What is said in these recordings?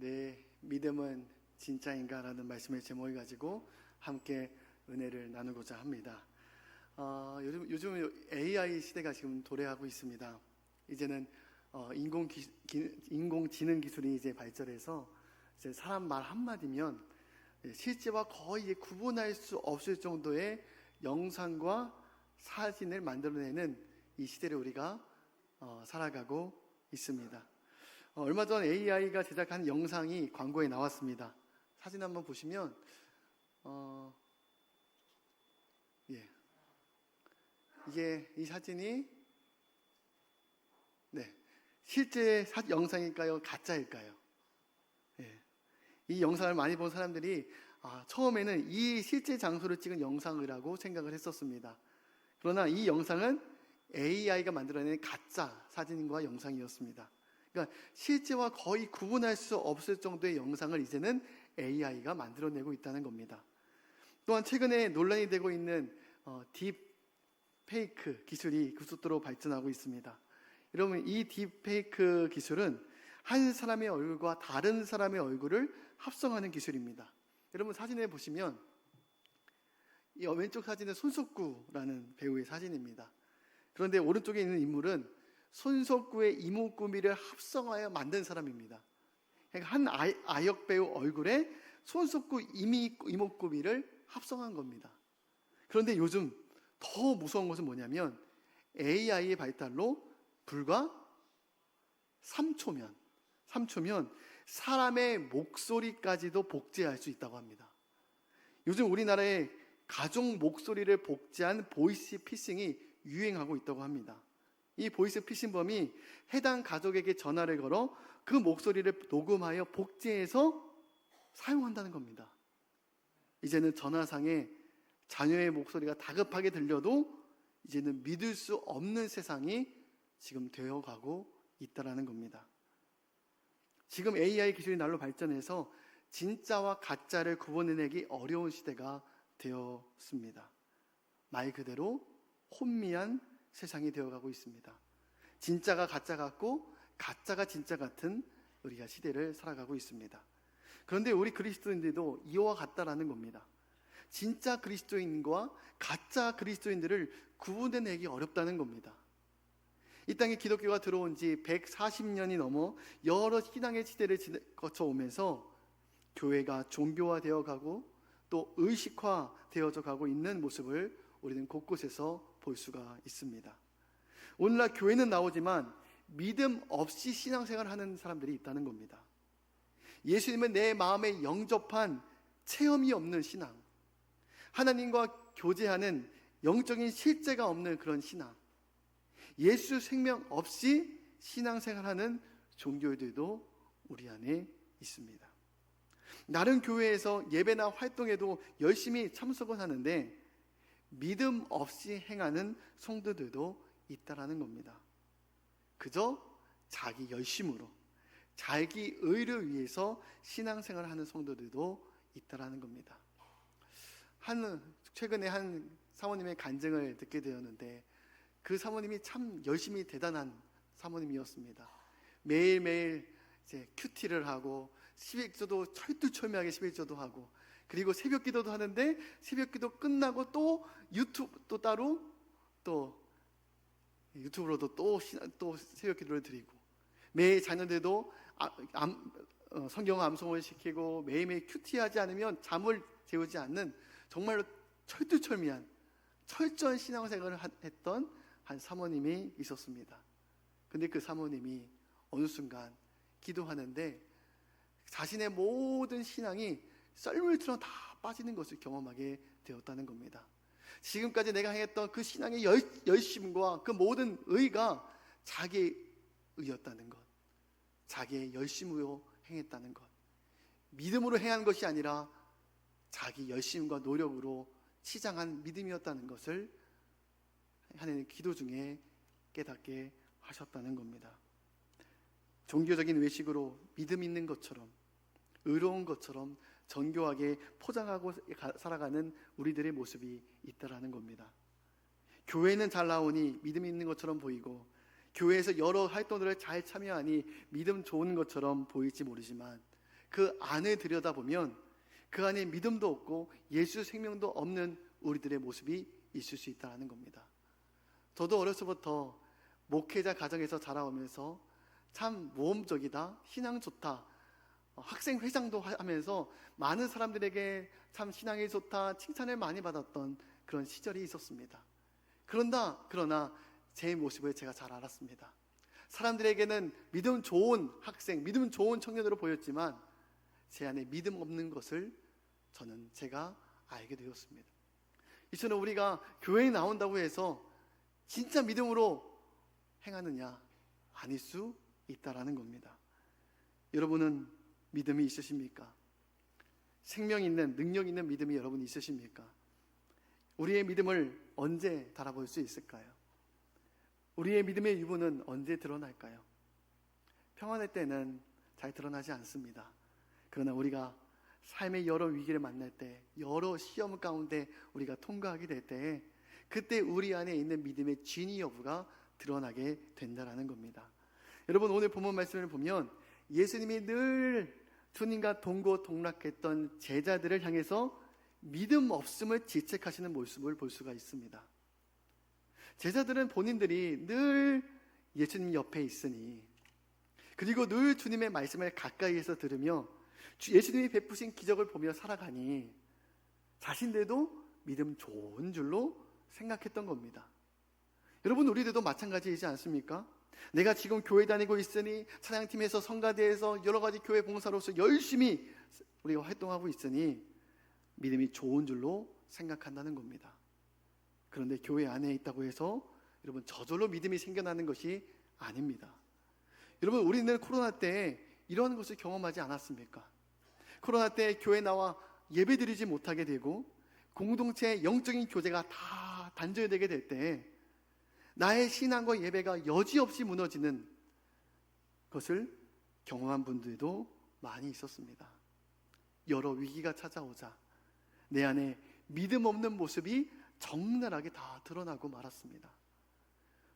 내 믿음은 진짜인가 라는 말씀의 제목을 가지고 함께 은혜를 나누고자 합니다. 어, 요즘 요즘 AI 시대가 지금 도래하고 있습니다. 이제는 어, 인공 기, 기, 인공지능 기술이 이제 발전해서 이제 사람 말 한마디면 실제와 거의 구분할 수 없을 정도의 영상과 사진을 만들어내는 이 시대를 우리가 어, 살아가고 있습니다. 어, 얼마 전 AI가 제작한 영상이 광고에 나왔습니다. 사진 한번 보시면 어, 예. 이게 이 사진이 네 실제 사, 영상일까요 가짜일까요? 예. 이 영상을 많이 본 사람들이 아, 처음에는 이 실제 장소를 찍은 영상이라고 생각을 했었습니다. 그러나 이 영상은 AI가 만들어낸 가짜 사진과 영상이었습니다. 그러니까 실제와 거의 구분할 수 없을 정도의 영상을 이제는 AI가 만들어내고 있다는 겁니다. 또한 최근에 논란이 되고 있는 어, 딥 페이크 기술이 급속도로 발전하고 있습니다. 여러분 이 딥 페이크 기술은 한 사람의 얼굴과 다른 사람의 얼굴을 합성하는 기술입니다. 여러분 사진에 보시면 이 왼쪽 사진은 손석구라는 배우의 사진입니다. 그런데 오른쪽에 있는 인물은 손석구의 이목구비를 합성하여 만든 사람입니다. 그러니까 한 아, 아역 배우 얼굴에 손석구 이미, 이목구비를 합성한 겁니다. 그런데 요즘 더 무서운 것은 뭐냐면 AI의 발달로 불과 3초면, 3초면 사람의 목소리까지도 복제할 수 있다고 합니다. 요즘 우리나라에 가족 목소리를 복제한 보이스 피싱이 유행하고 있다고 합니다. 이 보이스 피싱범이 해당 가족에게 전화를 걸어 그 목소리를 녹음하여 복제해서 사용한다는 겁니다. 이제는 전화상에 자녀의 목소리가 다급하게 들려도 이제는 믿을 수 없는 세상이 지금 되어가고 있다라는 겁니다. 지금 AI 기술이 날로 발전해서 진짜와 가짜를 구분해내기 어려운 시대가 되었습니다. 말 그대로 혼미한 세상이 되어가고 있습니다. 진짜가 가짜 같고 가짜가 진짜 같은 우리가 시대를 살아가고 있습니다. 그런데 우리 그리스도인들도 이와 같다라는 겁니다. 진짜 그리스도인과 가짜 그리스도인들을 구분해내기 어렵다는 겁니다. 이 땅에 기독교가 들어온 지 140년이 넘어 여러 신앙의 시대를 거쳐오면서 교회가 종교화되어 가고 또 의식화되어져 가고 있는 모습을 우리는 곳곳에서 볼 수가 있습니다. 오늘날 교회는 나오지만 믿음 없이 신앙생활을 하는 사람들이 있다는 겁니다. 예수님은 내 마음에 영접한 체험이 없는 신앙, 하나님과 교제하는 영적인 실제가 없는 그런 신앙, 예수 생명 없이 신앙생활하는 종교들도 우리 안에 있습니다. 다른 교회에서 예배나 활동에도 열심히 참석을 하는데 믿음 없이 행하는 성도들도 있다라는 겁니다. 그저 자기 열심으로 자기 의를 위해서 신앙생활을 하는 성도들도 있다라는 겁니다. 한 최근에 한 사모님의 간증을 듣게 되었는데 그 사모님이 참 열심히 대단한 사모님이었습니다. 매일매일 이제 큐티를 하고 11조도 철두철미하게 11조도 하고 그리고 새벽 기도도 하는데 새벽 기도 끝나고 또 유튜브 또 따로 또 유튜브로도 또, 또 새벽 기도를 드리고 매일 자녀들도 아, 암, 어, 성경 암송을 시키고 매일매일 큐티하지 않으면 잠을 재우지 않는 정말로 철두철미한 철저한 신앙생활을 했던 한 사모님이 있었습니다. 근데 그 사모님이 어느 순간 기도하는데 자신의 모든 신앙이 썰물처럼 다 빠지는 것을 경험하게 되었다는 겁니다. 지금까지 내가 행했던 그 신앙의 열, 열심과 그 모든 의가 자기의 의였다는 것. 자기의 열심으로 행했다는 것. 믿음으로 행한 것이 아니라 자기 열심과 노력으로 치장한 믿음이었다는 것을 하나님 기도 중에 깨닫게 하셨다는 겁니다. 종교적인 외식으로 믿음 있는 것처럼 의로운 것처럼 정교하게 포장하고 살아가는 우리들의 모습이 있다라는 겁니다. 교회는 잘 나오니 믿음 있는 것처럼 보이고 교회에서 여러 활동들을 잘 참여하니 믿음 좋은 것처럼 보일지 모르지만 그 안에 들여다보면 그 안에 믿음도 없고 예수 생명도 없는 우리들의 모습이 있을 수 있다는 겁니다. 저도 어려서부터 목회자 가정에서 자라오면서 참 모험적이다, 신앙 좋다, 어, 학생 회장도 하- 하면서 많은 사람들에게 참 신앙이 좋다, 칭찬을 많이 받았던 그런 시절이 있었습니다. 그런다, 그러나 제 모습을 제가 잘 알았습니다. 사람들에게는 믿음 좋은 학생, 믿음 좋은 청년으로 보였지만 제 안에 믿음 없는 것을 저는 제가 알게 되었습니다. 이처럼 우리가 교회에 나온다고 해서 진짜 믿음으로 행하느냐? 아닐 수 있다라는 겁니다. 여러분은 믿음이 있으십니까? 생명 있는 능력 있는 믿음이 여러분 있으십니까? 우리의 믿음을 언제 달아볼 수 있을까요? 우리의 믿음의 유무는 언제 드러날까요? 평안할 때는 잘 드러나지 않습니다. 그러나 우리가 삶의 여러 위기를 만날 때, 여러 시험 가운데 우리가 통과하게 될 때, 그때 우리 안에 있는 믿음의 진위 여부가 드러나게 된다라는 겁니다. 여러분 오늘 본문 말씀을 보면 예수님이 늘 주님과 동고동락했던 제자들을 향해서 믿음 없음을 지책하시는 모습을 볼 수가 있습니다. 제자들은 본인들이 늘 예수님 옆에 있으니 그리고 늘 주님의 말씀을 가까이에서 들으며 주- 예수님이 베푸신 기적을 보며 살아가니 자신들도 믿음 좋은 줄로 생각했던 겁니다. 여러분 우리들도 마찬가지이지 않습니까? 내가 지금 교회 다니고 있으니 찬양팀에서 성가대에서 여러 가지 교회 봉사로서 열심히 우리가 활동하고 있으니 믿음이 좋은 줄로 생각한다는 겁니다. 그런데 교회 안에 있다고 해서 여러분 저절로 믿음이 생겨나는 것이 아닙니다. 여러분 우리는 코로나 때 이런 것을 경험하지 않았습니까? 코로나 때 교회 나와 예배드리지 못하게 되고 공동체의 영적인 교제가 다 단절되게 될 때 나의 신앙과 예배가 여지없이 무너지는 것을 경험한 분들도 많이 있었습니다. 여러 위기가 찾아오자 내 안에 믿음 없는 모습이 적나라하게 다 드러나고 말았습니다.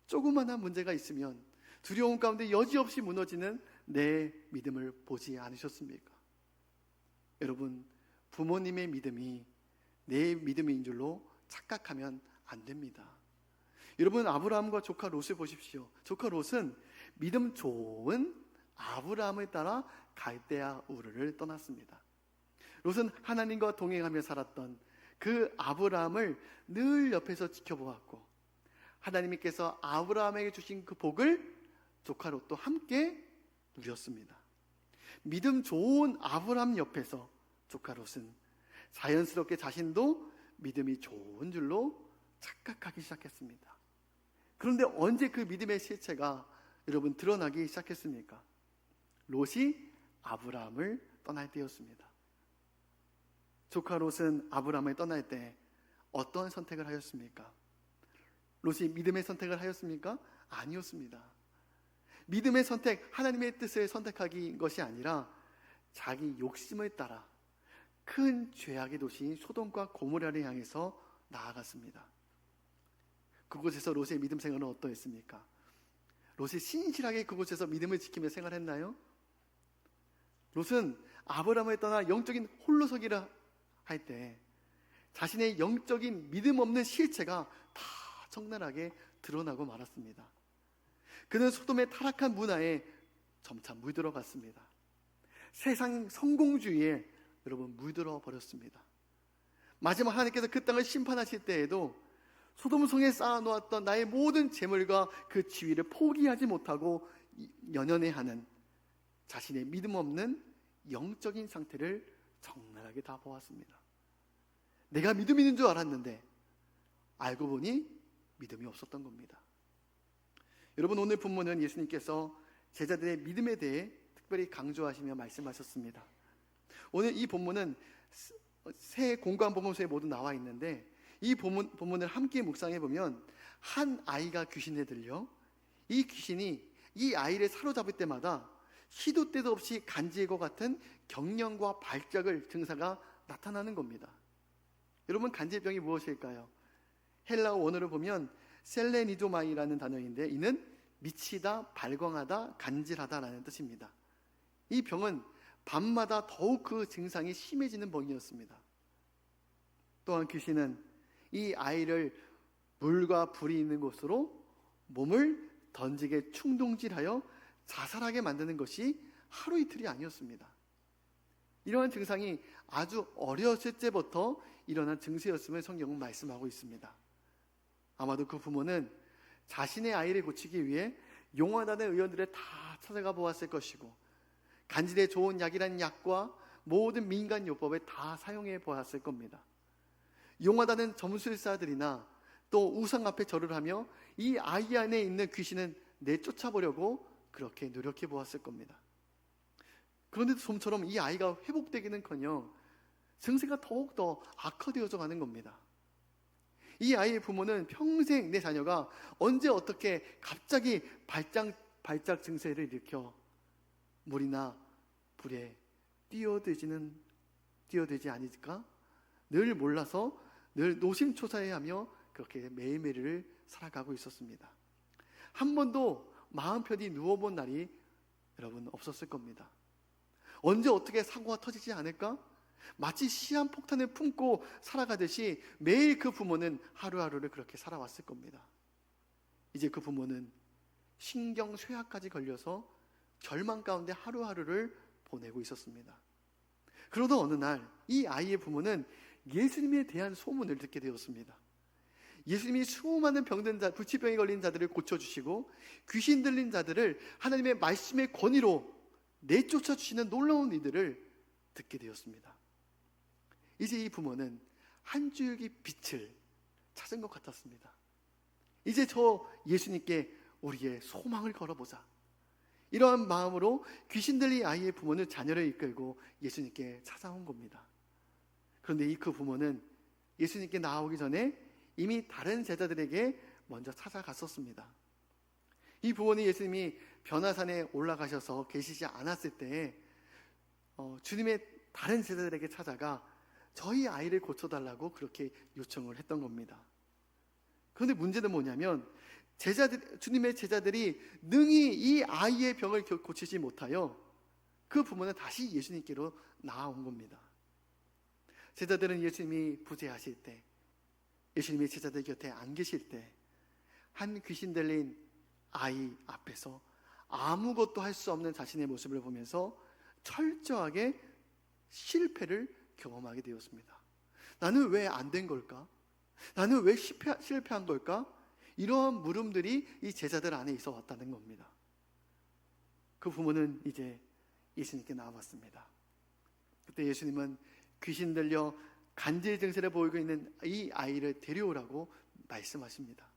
조그마한 문제가 있으면 두려움 가운데 여지없이 무너지는 내 믿음을 보지 않으셨습니까? 여러분, 부모님의 믿음이 내 믿음인 줄로 착각하면 안 됩니다. 여러분, 아브라함과 조카 롯을 보십시오. 조카 롯은 믿음 좋은 아브라함을 따라 갈대아 우르를 떠났습니다. 롯은 하나님과 동행하며 살았던 그 아브라함을 늘 옆에서 지켜보았고 하나님께서 아브라함에게 주신 그 복을 조카 롯도 함께 누렸습니다. 믿음 좋은 아브라함 옆에서 조카 롯은 자연스럽게 자신도 믿음이 좋은 줄로 착각하기 시작했습니다. 그런데 언제 그 믿음의 실체가 여러분 드러나기 시작했습니까? 롯이 아브라함을 떠날 때였습니다. 조카 롯은 아브라함을 떠날 때 어떤 선택을 하였습니까? 롯이 믿음의 선택을 하였습니까? 아니었습니다. 믿음의 선택, 하나님의 뜻을 선택하기 것이 아니라 자기 욕심을 따라 큰 죄악의 도시인 소돔과 고모라를 향해서 나아갔습니다. 그곳에서 롯의 믿음 생활은 어떠했습니까? 롯이 신실하게 그곳에서 믿음을 지키며 생활했나요? 롯은 아브라함을 떠나 영적인 홀로서기를 할때 자신의 영적인 믿음 없는 실체가 다 적나라하게 드러나고 말았습니다. 그는 소돔의 타락한 문화에 점차 물들어갔습니다. 세상 성공주의에 여러분 물들어 버렸습니다. 마지막 하나님께서 그 땅을 심판하실 때에도 소돔성에 쌓아놓았던 나의 모든 재물과 그 지위를 포기하지 못하고 연연해 하는 자신의 믿음 없는 영적인 상태를 적나라하게 다 보았습니다. 내가 믿음 있는 줄 알았는데 알고 보니 믿음이 없었던 겁니다. 여러분 오늘 본문은 예수님께서 제자들의 믿음에 대해 특별히 강조하시며 말씀하셨습니다. 오늘 이 본문은 새 공간 본문서에 모두 나와 있는데 이 본문, 본문을 함께 묵상해 보면 한 아이가 귀신에 들려 이 귀신이 이 아이를 사로잡을 때마다 시도 때도 없이 간지의 것 같은 경련과 발작을 증사가 나타나는 겁니다. 여러분 간질병이 무엇일까요? 헬라어 원어를 보면 셀레니도마이라는 단어인데 이는 미치다, 발광하다, 간질하다라는 뜻입니다. 이 병은 밤마다 더욱 그 증상이 심해지는 번이었습니다. 또한 귀신은 이 아이를 물과 불이 있는 곳으로 몸을 던지게 충동질하여 자살하게 만드는 것이 하루 이틀이 아니었습니다. 이러한 증상이 아주 어렸을 때부터 일어난 증세였음을 성경은 말씀하고 있습니다. 아마도 그 부모는 자신의 아이를 고치기 위해 용화단의 의원들을 다 찾아가 보았을 것이고 간질에 좋은 약이라는 약과 모든 민간 요법을 다 사용해 보았을 겁니다. 용화단은 점술사들이나 또 우상 앞에 절을 하며 이 아이 안에 있는 귀신은 내쫓아보려고 그렇게 노력해 보았을 겁니다. 그런데도 좀처럼 이 아이가 회복되기는커녕 증세가 더욱더 악화되어져 가는 겁니다. 이 아이의 부모는 평생 내 자녀가 언제 어떻게 갑자기 발작, 발작 증세를 일으켜 물이나 불에 뛰어들지는 뛰어들지 않을까? 늘 몰라서 늘 노심초사해하며 그렇게 매일매일을 살아가고 있었습니다. 한 번도 마음 편히 누워본 날이 여러분 없었을 겁니다. 언제 어떻게 사고가 터지지 않을까? 마치 시한 폭탄을 품고 살아가듯이 매일 그 부모는 하루하루를 그렇게 살아왔을 겁니다. 이제 그 부모는 신경 쇠약까지 걸려서 절망 가운데 하루하루를 보내고 있었습니다. 그러던 어느 날 이 아이의 부모는 예수님에 대한 소문을 듣게 되었습니다. 예수님이 수많은 병든 자, 불치병에 걸린 자들을 고쳐주시고 귀신 들린 자들을 하나님의 말씀의 권위로 내쫓아 주시는 놀라운 이들을 듣게 되었습니다. 이제 이 부모는 한 줄기 빛을 찾은 것 같았습니다. 이제 저 예수님께 우리의 소망을 걸어보자. 이러한 마음으로 귀신 들린 아이의 부모는 자녀를 이끌고 예수님께 찾아온 겁니다. 그런데 이 그 부모는 예수님께 나오기 전에 이미 다른 제자들에게 먼저 찾아갔었습니다. 이 부모는 예수님이 변화산에 올라가셔서 계시지 않았을 때 어, 주님의 다른 제자들에게 찾아가 저희 아이를 고쳐달라고 그렇게 요청을 했던 겁니다. 그런데 문제는 뭐냐면 제자들 주님의 제자들이 능히 이 아이의 병을 고치지 못하여 그 부모는 다시 예수님께로 나아온 겁니다. 제자들은 예수님이 부재하실 때, 예수님이 제자들 곁에 안 계실 때, 한 귀신 들린 아이 앞에서 아무것도 할 수 없는 자신의 모습을 보면서 철저하게 실패를 경험하게 되었습니다. 나는 왜 안 된 걸까? 나는 왜 실패, 실패한 걸까? 이러한 물음들이 이 제자들 안에 있어 왔다는 겁니다. 그 부모는 이제 예수님께 나왔습니다. 그때 예수님은 귀신 들려 간질 증세를 보이고 있는 이 아이를 데려오라고 말씀하십니다.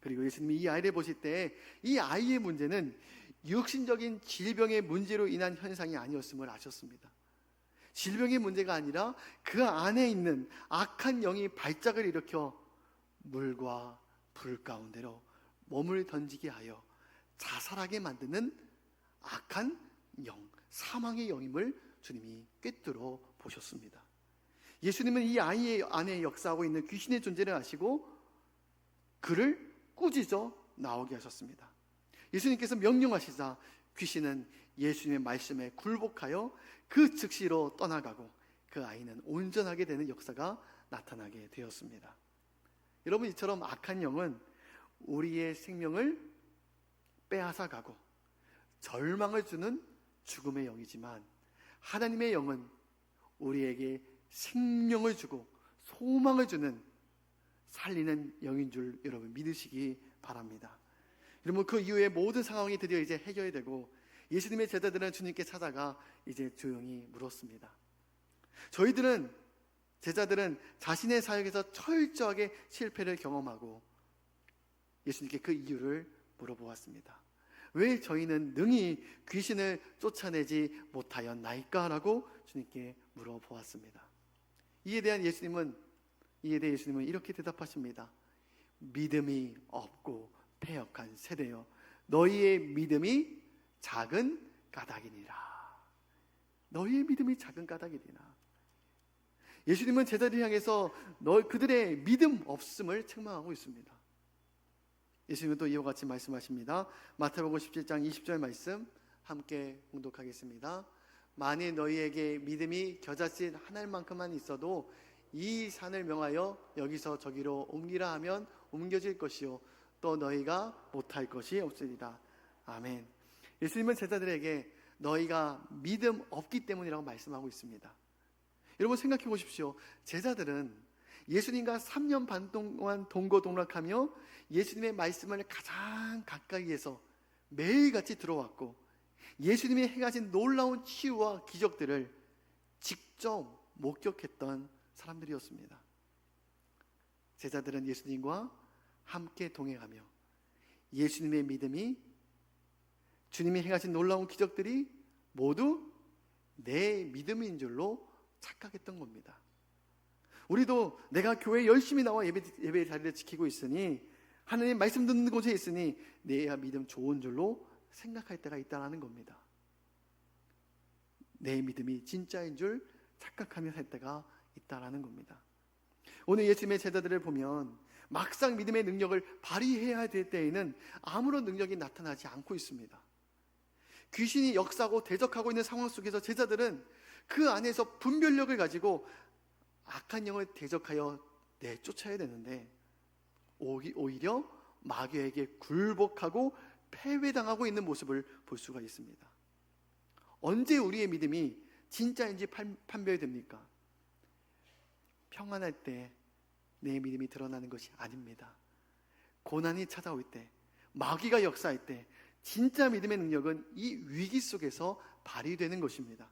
그리고 예수님이 이 아이를 보실 때 이 아이의 문제는 육신적인 질병의 문제로 인한 현상이 아니었음을 아셨습니다. 질병의 문제가 아니라 그 안에 있는 악한 영이 발작을 일으켜 물과 불 가운데로 몸을 던지게 하여 자살하게 만드는 악한 영, 사망의 영임을 주님이 꿰뚫어 보셨습니다. 예수님은 이 아이의 안에 역사하고 있는 귀신의 존재를 아시고 그를 꾸짖어 나오게 하셨습니다. 예수님께서 명령하시자 귀신은 예수님의 말씀에 굴복하여 그 즉시로 떠나가고 그 아이는 온전하게 되는 역사가 나타나게 되었습니다. 여러분 이처럼 악한 영은 우리의 생명을 빼앗아 가고 절망을 주는 죽음의 영이지만 하나님의 영은 우리에게 생명을 주고 소망을 주는 살리는 영인 줄 여러분 믿으시기 바랍니다. 여러분 그 이후에 모든 상황이 드디어 이제 해결이 되고 예수님의 제자들은 주님께 찾아가 이제 조용히 물었습니다. 저희들은 제자들은 자신의 사역에서 철저하게 실패를 경험하고 예수님께 그 이유를 물어보았습니다. 왜 저희는 능히 귀신을 쫓아내지 못하였나이까 라고 주님께 물어보았습니다. 이에 대한 예수님은 이에 대해 예수님은 이렇게 대답하십니다. 믿음이 없고 패역한 세대여 너희의 믿음이 작은 까닭이니라. 너희의 믿음이 작은 까닭이니라. 예수님은 제자들 향해서 너 그들의 믿음 없음을 책망하고 있습니다. 예수님은 또 이와 같이 말씀하십니다. 마태복음 17장 20절 말씀 함께 공독하겠습니다. 만일 너희에게 믿음이 겨자씨 하나만큼만 있어도 이 산을 명하여 여기서 저기로 옮기라 하면 옮겨질 것이요 또 너희가 못할 것이 없으리라 아멘 예수님은 제자들에게 너희가 믿음 없기 때문이라고 말씀하고 있습니다 여러분 생각해 보십시오 제자들은 예수님과 3년 반 동안 동거동락하며 예수님의 말씀을 가장 가까이에서 매일같이 들어왔고 예수님이 행하신 놀라운 치유와 기적들을 직접 목격했던 사람들이었습니다. 제자들은 예수님과 함께 동행하며 예수님의 믿음이 주님이 행하신 놀라운 기적들이 모두 내 믿음인 줄로 착각했던 겁니다. 우리도 내가 교회 열심히 나와 예배, 예배 자리를 지키고 있으니 하나님 말씀 듣는 곳에 있으니 내야 믿음 좋은 줄로 생각할 때가 있다는 겁니다. 내 믿음이 진짜인 줄 착각하며 살 때가 있다라는 겁니다. 오늘 예수님의 제자들을 보면 막상 믿음의 능력을 발휘해야 될 때에는 아무런 능력이 나타나지 않고 있습니다. 귀신이 역사고 대적하고 있는 상황 속에서 제자들은 그 안에서 분별력을 가지고 악한 영을 대적하여 내쫓아야 되는데 오히려 마귀에게 굴복하고 패배당하고 있는 모습을 볼 수가 있습니다. 언제 우리의 믿음이 진짜인지 판별됩니까? 평안할 때 내 믿음이 드러나는 것이 아닙니다. 고난이 찾아올 때, 마귀가 역사할 때, 진짜 믿음의 능력은 이 위기 속에서 발휘되는 것입니다.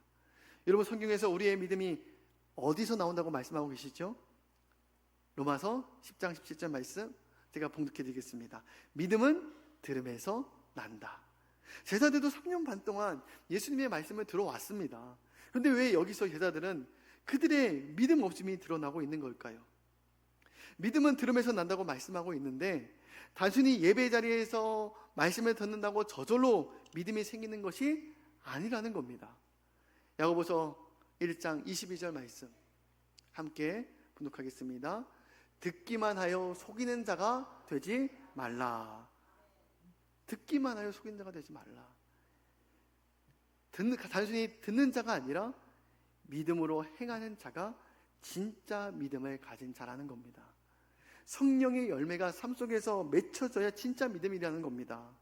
여러분 성경에서 우리의 믿음이 어디서 나온다고 말씀하고 계시죠? 로마서 10장 17절 말씀 제가 봉독해 드리겠습니다. 믿음은 들음에서 난다. 제자들도 3년 반 동안 예수님의 말씀을 들어왔습니다. 그런데 왜 여기서 제자들은 그들의 믿음 없음이 드러나고 있는 걸까요? 믿음은 들음에서 난다고 말씀하고 있는데 단순히 예배 자리에서 말씀을 듣는다고 저절로 믿음이 생기는 것이 아니라는 겁니다. 야고보서 1장 22절 말씀 함께 분독하겠습니다. 듣기만 하여 속이는 자가 되지 말라. 듣기만 하여 속이는 자가 되지 말라. 듣는, 단순히 듣는 자가 아니라 믿음으로 행하는 자가 진짜 믿음을 가진 자라는 겁니다. 성령의 열매가 삶 속에서 맺혀져야 진짜 믿음이라는 겁니다.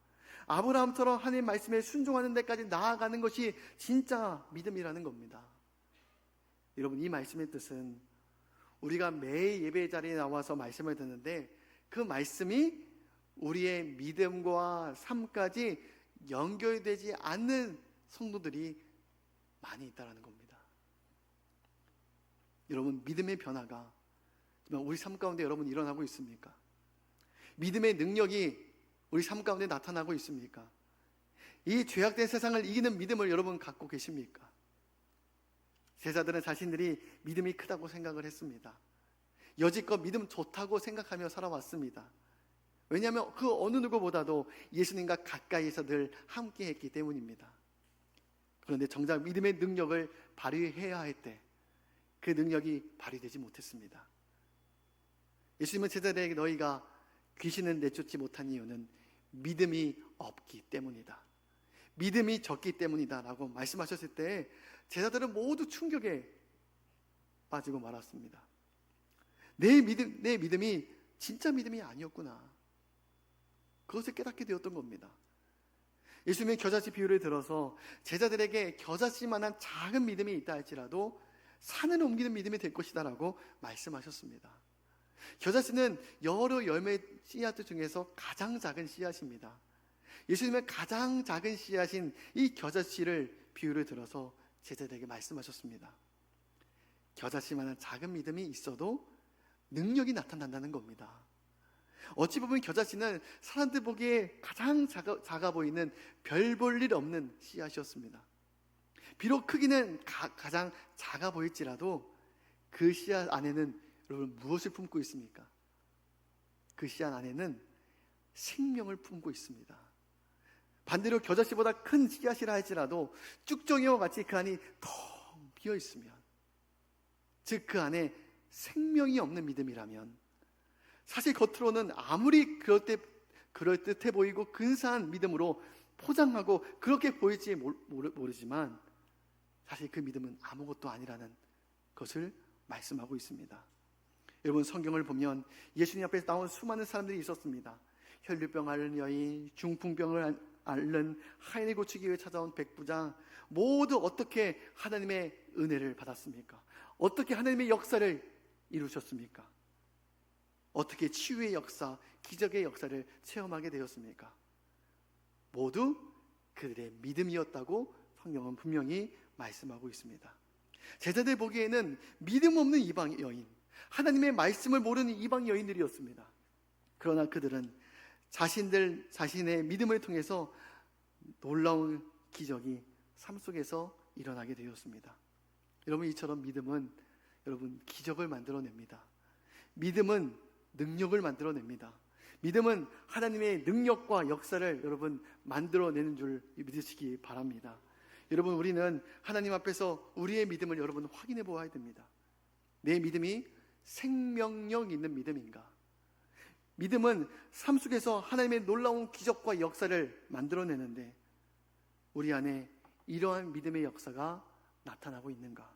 아브라함처럼 하나님 말씀에 순종하는 데까지 나아가는 것이 진짜 믿음이라는 겁니다. 여러분 이 말씀의 뜻은 우리가 매일 예배 자리에 나와서 말씀을 듣는데 그 말씀이 우리의 믿음과 삶까지 연결되지 않는 성도들이 많이 있다는 겁니다. 여러분 믿음의 변화가 우리 삶 가운데 여러분 일어나고 있습니까? 믿음의 능력이 우리 삶 가운데 나타나고 있습니까? 이 죄악된 세상을 이기는 믿음을 여러분 갖고 계십니까? 제자들은 자신들이 믿음이 크다고 생각을 했습니다. 여지껏 믿음 좋다고 생각하며 살아왔습니다. 왜냐하면 그 어느 누구보다도 예수님과 가까이서 늘 함께 했기 때문입니다. 그런데 정작 믿음의 능력을 발휘해야 할 때 그 능력이 발휘되지 못했습니다. 예수님은 제자들에게 너희가 귀신을 내쫓지 못한 이유는 믿음이 없기 때문이다. 믿음이 적기 때문이다. 라고 말씀하셨을 때 제자들은 모두 충격에 빠지고 말았습니다. 내 믿음, 내 믿음이 진짜 믿음이 아니었구나. 그것을 깨닫게 되었던 겁니다. 예수님의 겨자씨 비유를 들어서 제자들에게 겨자씨만한 작은 믿음이 있다 할지라도 산을 옮기는 믿음이 될 것이다라고 말씀하셨습니다. 겨자씨는 여러 열매 씨앗 중에서 가장 작은 씨앗입니다. 예수님의 가장 작은 씨앗인 이 겨자씨를 비유를 들어서 제자들에게 말씀하셨습니다. 겨자씨만한 작은 믿음이 있어도 능력이 나타난다는 겁니다. 어찌 보면 겨자씨는 사람들 보기에 가장 작아, 작아 보이는 별 볼 일 없는 씨앗이었습니다. 비록 크기는 가, 가장 작아 보일지라도 그 씨앗 안에는 여러분 무엇을 품고 있습니까? 그 씨앗 안에는 생명을 품고 있습니다. 반대로 겨자씨보다 큰 씨앗이라 할지라도 쭉정이와 같이 그 안이 텅 비어 있으면 즉 그 안에 생명이 없는 믿음이라면 사실 겉으로는 아무리 그럴 때 그럴 듯해 보이고 근사한 믿음으로 포장하고 그렇게 보일지 모르지만 사실 그 믿음은 아무것도 아니라는 것을 말씀하고 있습니다. 여러분 성경을 보면 예수님 앞에서 나온 수많은 사람들이 있었습니다. 혈류병 앓는 여인, 중풍병을 앓- 앓는 하인을 고치기 위해 찾아온 백부장 모두 어떻게 하나님의 은혜를 받았습니까? 어떻게 하나님의 역사를 이루셨습니까? 어떻게 치유의 역사, 기적의 역사를 체험하게 되었습니까? 모두 그들의 믿음이었다고 성경은 분명히 말씀하고 있습니다. 제자들 보기에는 믿음 없는 이방 여인, 하나님의 말씀을 모르는 이방 여인들이었습니다. 그러나 그들은 자신들 자신의 믿음을 통해서 놀라운 기적이 삶 속에서 일어나게 되었습니다. 여러분 이처럼 믿음은 여러분 기적을 만들어냅니다. 믿음은 능력을 만들어냅니다. 믿음은 하나님의 능력과 역사를 여러분 만들어내는 줄 믿으시기 바랍니다. 여러분 우리는 하나님 앞에서 우리의 믿음을 여러분 확인해 보아야 됩니다. 내 믿음이 생명력 있는 믿음인가? 믿음은 삶 속에서 하나님의 놀라운 기적과 역사를 만들어내는데 우리 안에 이러한 믿음의 역사가 나타나고 있는가?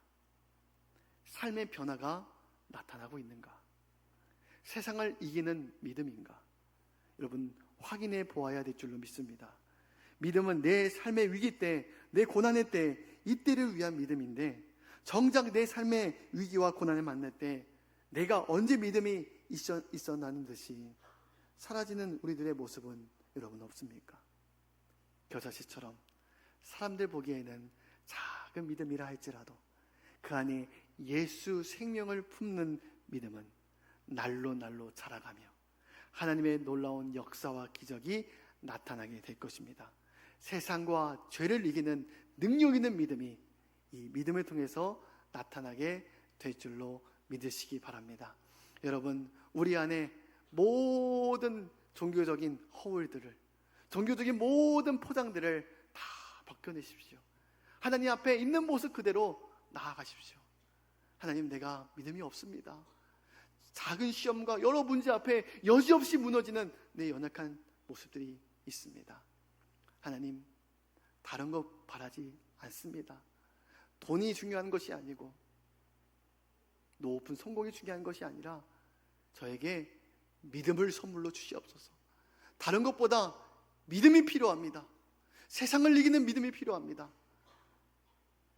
삶의 변화가 나타나고 있는가? 세상을 이기는 믿음인가? 여러분 확인해 보아야 될 줄로 믿습니다. 믿음은 내 삶의 위기 때, 내 고난의 때, 이때를 위한 믿음인데 정작 내 삶의 위기와 고난을 만날 때 내가 언제 믿음이 있어, 있어나는 듯이 사라지는 우리들의 모습은 여러분 없습니까? 겨자씨처럼 사람들 보기에는 작은 믿음이라 할지라도 그 안에 예수 생명을 품는 믿음은 날로 날로 자라가며 하나님의 놀라운 역사와 기적이 나타나게 될 것입니다. 세상과 죄를 이기는 능력 있는 믿음이 이 믿음을 통해서 나타나게 될 줄로 믿으시기 바랍니다. 여러분, 우리 안에 모든 종교적인 허울들을, 종교적인 모든 포장들을 다 벗겨내십시오. 하나님 앞에 있는 모습 그대로 나아가십시오. 하나님, 내가 믿음이 없습니다. 작은 시험과 여러 문제 앞에 여지없이 무너지는 내 연약한 모습들이 있습니다. 하나님, 다른 것 바라지 않습니다. 돈이 중요한 것이 아니고, 높은 성공이 중요한 것이 아니라, 저에게 믿음을 선물로 주시옵소서. 다른 것보다 믿음이 필요합니다. 세상을 이기는 믿음이 필요합니다.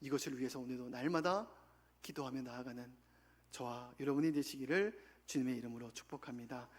이것을 위해서 오늘도 날마다 기도하며 나아가는 저와 여러분이 되시기를 주님의 이름으로 축복합니다.